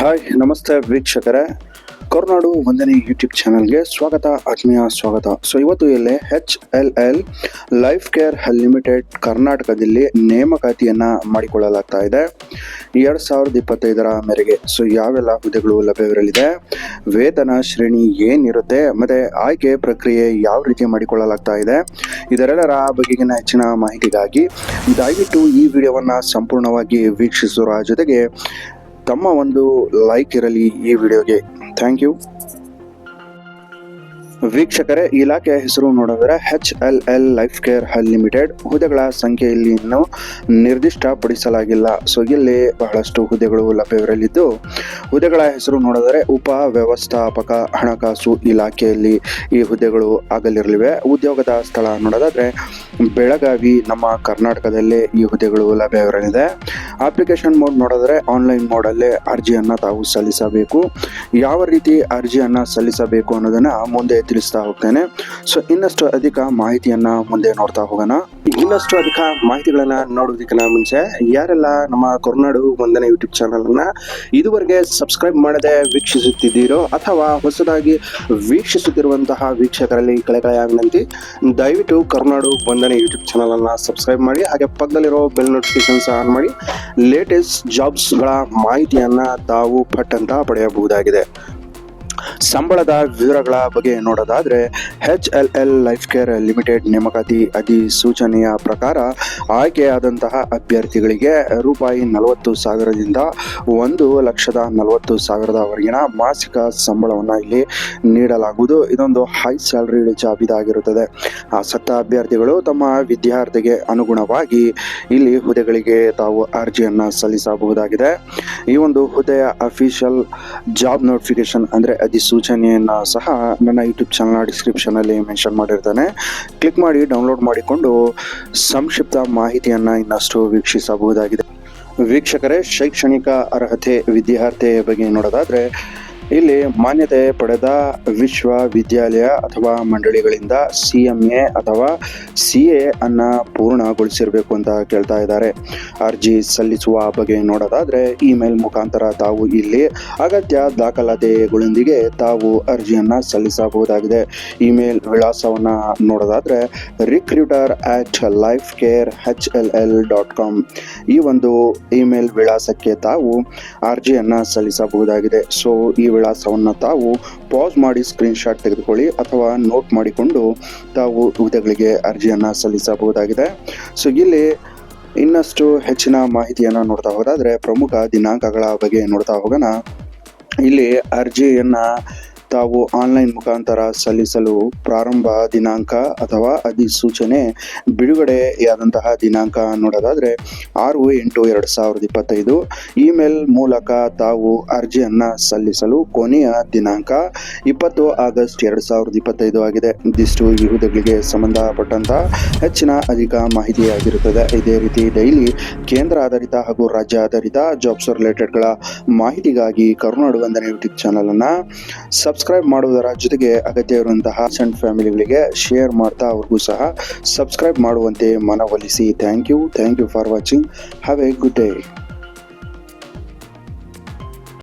Hi ನಮಸ್ತೆ ವೀಕ್ಷಕರೇ. ಕರುನಾಡು ಒಂದನೇ ಯೂಟ್ಯೂಬ್ ಚಾನಲ್ಗೆ ಸ್ವಾಗತ, ಆತ್ಮೀಯ ಸ್ವಾಗತ. ಸೊ ಇವತ್ತು ಇಲ್ಲಿ H L L life care limited ಕರ್ನಾಟಕದಲ್ಲಿ ನೇಮಕಾತಿಯನ್ನು ಮಾಡಿಕೊಳ್ಳಲಾಗ್ತಾ ಇದೆ. ಎರಡು ಸಾವಿರದ ಇಪ್ಪತ್ತೈದರ ಮೇರೆಗೆ. ಸೊ ಯಾವೆಲ್ಲ ಹುದ್ದೆಗಳು ಲಭ್ಯವಿರಲಿದೆ? ವೇತನ ಶ್ರೇಣಿ ಏನಿರುತ್ತೆ? ಮತ್ತು ಆಯ್ಕೆ ಪ್ರಕ್ರಿಯೆ ಯಾವ ರೀತಿ ಮಾಡಿಕೊಳ್ಳಲಾಗ್ತಾ ಇದೆ? ಇದರೆಲ್ಲರ ಬಗೆಗಿನ ಹೆಚ್ಚಿನ ಮಾಹಿತಿಗಾಗಿ ದಯವಿಟ್ಟು ಈ ವಿಡಿಯೋವನ್ನು ಸಂಪೂರ್ಣವಾಗಿ ವೀಕ್ಷಿಸುವ ಜೊತೆಗೆ ತಮ್ಮ ಒಂದು ಲೈಕ್ ಇರಲಿ ಈ ವಿಡಿಯೋಗೆ. ಥ್ಯಾಂಕ್ ಯು ವೀಕ್ಷಕರೇ, ಇಲಾಖೆಯ ಹೆಸರು ನೋಡಿದ್ರೆ H L L life care limited ಹುದ್ದೆಗಳ ಸಂಖ್ಯೆಯಲ್ಲಿ ಇನ್ನು ನಿರ್ದಿಷ್ಟಪಡಿಸಲಾಗಿಲ್ಲ. ಸೊ ಇಲ್ಲಿ ಬಹಳಷ್ಟು ಹುದ್ದೆಗಳು ಲಭ್ಯವಿರಲಿದ್ದು, ಹುದ್ದೆಗಳ ಹೆಸರು ನೋಡಿದರೆ ಉಪ ವ್ಯವಸ್ಥಾಪಕ ಹಣಕಾಸು ಇಲಾಖೆಯಲ್ಲಿ ಈ ಹುದ್ದೆಗಳು ಆಗಲಿರಲಿವೆ. ಉದ್ಯೋಗದ ಸ್ಥಳ ನೋಡೋದಾದರೆ, ಬೆಳಗಾವಿ, ನಮ್ಮ ಕರ್ನಾಟಕದಲ್ಲೇ ಈ ಹುದ್ದೆಗಳು ಲಭ್ಯವಿರಲಿದೆ. ಅಪ್ಲಿಕೇಶನ್ ಮೋಡ್ ನೋಡಿದ್ರೆ ಆನ್ಲೈನ್ ಮೋಡಲ್ಲೇ ಅರ್ಜಿಯನ್ನು ತಾವು ಸಲ್ಲಿಸಬೇಕು. ಯಾವ ರೀತಿ ಅರ್ಜಿಯನ್ನು ಸಲ್ಲಿಸಬೇಕು ಅನ್ನೋದನ್ನ ಮುಂದೆ ತಿಳಿಸ್ತಾ ಹೋಗ್ತೇನೆ. ಸೊ ಇನ್ನಷ್ಟು ಅಧಿಕ ಮಾಹಿತಿಯನ್ನ ಮುಂದೆ ನೋಡ್ತಾ ಹೋಗೋಣ. ಇನ್ನಷ್ಟು ಅಧಿಕ ಮಾಹಿತಿಗಳನ್ನ ನೋಡೋದಕ್ಕಿಂತ ಮುಂಚೆ, ಯಾರೆಲ್ಲ ನಮ್ಮ ಕರ್ನಾಡು ಒಂದನೇ ಯೂಟ್ಯೂಬ್ ಚಾನಲ್ ಅನ್ನ ಇದುವರೆಗೆ ಸಬ್ಸ್ಕ್ರೈಬ್ ಮಾಡದೆ ವೀಕ್ಷಿಸುತ್ತಿದ್ದೀರೋ ಅಥವಾ ಹೊಸದಾಗಿ ವೀಕ್ಷಿಸುತ್ತಿರುವಂತಹ ವೀಕ್ಷಕರಲ್ಲಿ ಕಳೆಕಳೆಯ ವಿನಂತಿ, ದಯವಿಟ್ಟು ಕರ್ನಾಡು ಒಂದನೇ ಯೂಟ್ಯೂಬ್ ಚಾನಲ್ ಅನ್ನ ಸಬ್ಸ್ಕ್ರೈಬ್ ಮಾಡಿ, ಹಾಗೆ ಪಕ್ಕದಲ್ಲಿರೋ ಬೆಲ್ ನೋಟಿಫಿಕೇಶನ್ಸ್ ಆನ್ ಮಾಡಿ ಲೇಟೆಸ್ಟ್ ಜಾಬ್ಸ್ಗಳ ಮಾಹಿತಿಯನ್ನ ತಾವು ಪಟ್ಟಂತ ಪಡೆಯಬಹುದಾಗಿದೆ. ಸಂಬಳದ ವಿವರಗಳ ಬಗ್ಗೆ ನೋಡೋದಾದ್ರೆ H L L life care limited ನೇಮಕಾತಿ ಅಧಿಸೂಚನೆಯ ಪ್ರಕಾರ ಆಯ್ಕೆಯಾದಂತಹ ಅಭ್ಯರ್ಥಿಗಳಿಗೆ ರೂಪಾಯಿ ನಲವತ್ತು ಸಾವಿರದಿಂದ ಒಂದು ಲಕ್ಷದ ನಲವತ್ತು ಸಾವಿರದವರೆಗಿನ ಮಾಸಿಕ ಸಂಬಳವನ್ನು ಇಲ್ಲಿ ನೀಡಲಾಗುವುದು. ಇದೊಂದು ಹೈ ಸ್ಯಾಲರಿ ಜಾಬ್ ಇದಾಗಿರುತ್ತದೆ ಆಸಕ್ತ ಅಭ್ಯರ್ಥಿಗಳು ತಮ್ಮ ವಿದ್ಯಾರ್ಥಿಗೆ ಅನುಗುಣವಾಗಿ ಇಲ್ಲಿ ಹುದ್ದೆಗಳಿಗೆ ತಾವು ಅರ್ಜಿಯನ್ನು ಸಲ್ಲಿಸಬಹುದಾಗಿದೆ. ಈ ಒಂದು ಹುದ್ದೆಯ ಅಫಿಷಿಯಲ್ ಜಾಬ್ ನೋಟಿಫಿಕೇಶನ್ ಅಂದರೆ ಅಧಿಸೂಚನೆಯನ್ನು ಸಹ ನನ್ನ ಯೂಟ್ಯೂಬ್ ಚಾನಲ್ನ ಡಿಸ್ಕ್ರಿಪ್ಷನಲ್ಲಿ ಮೆನ್ಷನ್ ಮಾಡಿರ್ತಾನೆ. ಕ್ಲಿಕ್ ಮಾಡಿ ಡೌನ್ಲೋಡ್ ಮಾಡಿಕೊಂಡು ಸಂಕ್ಷಿಪ್ತ ಮಾಹಿತಿಯನ್ನು ಇನ್ನಷ್ಟು ವೀಕ್ಷಿಸಬಹುದಾಗಿದೆ. ವೀಕ್ಷಕರೇ, ಶೈಕ್ಷಣಿಕ ಅರ್ಹತೆ ವಿದ್ಯಾರ್ಥಿಯ ಬಗ್ಗೆ ನೋಡೋದಾದರೆ, ಇಲ್ಲಿ ಮಾನ್ಯತೆ ಪಡೆದ ವಿಶ್ವವಿದ್ಯಾಲಯ ಅಥವಾ ಮಂಡಳಿಗಳಿಂದ ಸಿ ಎಂ ಎ ಅಥವಾ ಸಿ ಎ ಅನ್ನು ಪೂರ್ಣಗೊಳಿಸಿರಬೇಕು ಅಂತ ಕೇಳ್ತಾ ಇದ್ದಾರೆ. ಅರ್ಜಿ ಸಲ್ಲಿಸುವ ಬಗ್ಗೆ ನೋಡೋದಾದ್ರೆ ಇಮೇಲ್ ಮುಖಾಂತರ ತಾವು ಇಲ್ಲಿ ಅಗತ್ಯ ದಾಖಲಾತಿಗಳೊಂದಿಗೆ ತಾವು ಅರ್ಜಿಯನ್ನ ಸಲ್ಲಿಸಬಹುದಾಗಿದೆ. ಇಮೇಲ್ ವಿಳಾಸವನ್ನ ನೋಡೋದಾದ್ರೆ recruiter at life care H L L dot com ಈ ಒಂದು ಇಮೇಲ್ ವಿಳಾಸಕ್ಕೆ ತಾವು ಅರ್ಜಿಯನ್ನ ಸಲ್ಲಿಸಬಹುದಾಗಿದೆ. ಸೊ ಈ ವಿಳಾಸವನ್ನು ತಾವು ಪಾಸ್ ಮಾಡಿ ಸ್ಕ್ರೀನ್ಶಾಟ್ ತೆಗೆದುಕೊಳ್ಳಿ ಅಥವಾ ನೋಟ್ ಮಾಡಿಕೊಂಡು ತಾವು ಹುದ್ದೆಗಳಿಗೆ ಅರ್ಜಿಯನ್ನು ಸಲ್ಲಿಸಬಹುದಾಗಿದೆ. ಸೊ ಇಲ್ಲಿ ಇನ್ನಷ್ಟು ಹೆಚ್ಚಿನ ಮಾಹಿತಿಯನ್ನು ನೋಡ್ತಾ ಹೋದಾದರೆ ಪ್ರಮುಖ ದಿನಾಂಕಗಳ ಬಗ್ಗೆ ನೋಡ್ತಾ ಹೋಗೋಣ. ಇಲ್ಲಿ ಅರ್ಜಿಯನ್ನ ತಾವು ಆನ್ಲೈನ್ ಮುಖಾಂತರ ಸಲ್ಲಿಸಲು ಪ್ರಾರಂಭ ದಿನಾಂಕ ಅಥವಾ ಅಧಿಸೂಚನೆ ಬಿಡುಗಡೆಯಾದಂತಹ ದಿನಾಂಕ ನೋಡೋದಾದರೆ ಆರು ಎಂಟು ಎರಡು ಸಾವಿರದ ಇಪ್ಪತ್ತೈದು. ಇಮೇಲ್ ಮೂಲಕ ತಾವು ಅರ್ಜಿಯನ್ನು ಸಲ್ಲಿಸಲು ಕೊನೆಯ ದಿನಾಂಕ ಇಪ್ಪತ್ತು ಆಗಸ್ಟ್ ಎರಡು ಸಾವಿರದ ಇಪ್ಪತ್ತೈದು ಆಗಿದೆ. ಇದಿಷ್ಟು ಈ ಹುದ್ದೆಗಳಿಗೆ ಸಂಬಂಧಪಟ್ಟಂತಹ ಹೆಚ್ಚಿನ ಅಧಿಕ ಮಾಹಿತಿಯಾಗಿರುತ್ತದೆ. ಇದೇ ರೀತಿ ಡೈಲಿ ಕೇಂದ್ರ ಆಧಾರಿತ ಹಾಗೂ ರಾಜ್ಯ ಆಧಾರಿತ ಜಾಬ್ಸ್ ರಿಲೇಟೆಡ್ಗಳ ಮಾಹಿತಿಗಾಗಿ ಕರುನಾಡು ವಂದನೆ ಯೂಟ್ಯೂಬ್ ಚಾನಲನ್ನು ಅನ್ನ ಸಬ್ಸ್ಕ್ರೈಬ್ ಮಾಡುವುದರ ಜೊತೆಗೆ ಅಗತ್ಯ ಇರುವಂತಹ ಸಣ್ಣ ಫ್ಯಾಮಿಲಿಗಳಿಗೆ ಶೇರ್ ಮಾಡ್ತಾ ಅವ್ರಿಗೂ ಸಹ ಸಬ್ಸ್ಕ್ರೈಬ್ ಮಾಡುವಂತೆ ಮನವೊಲಿಸಿ. Thank you thank you for watching have a good day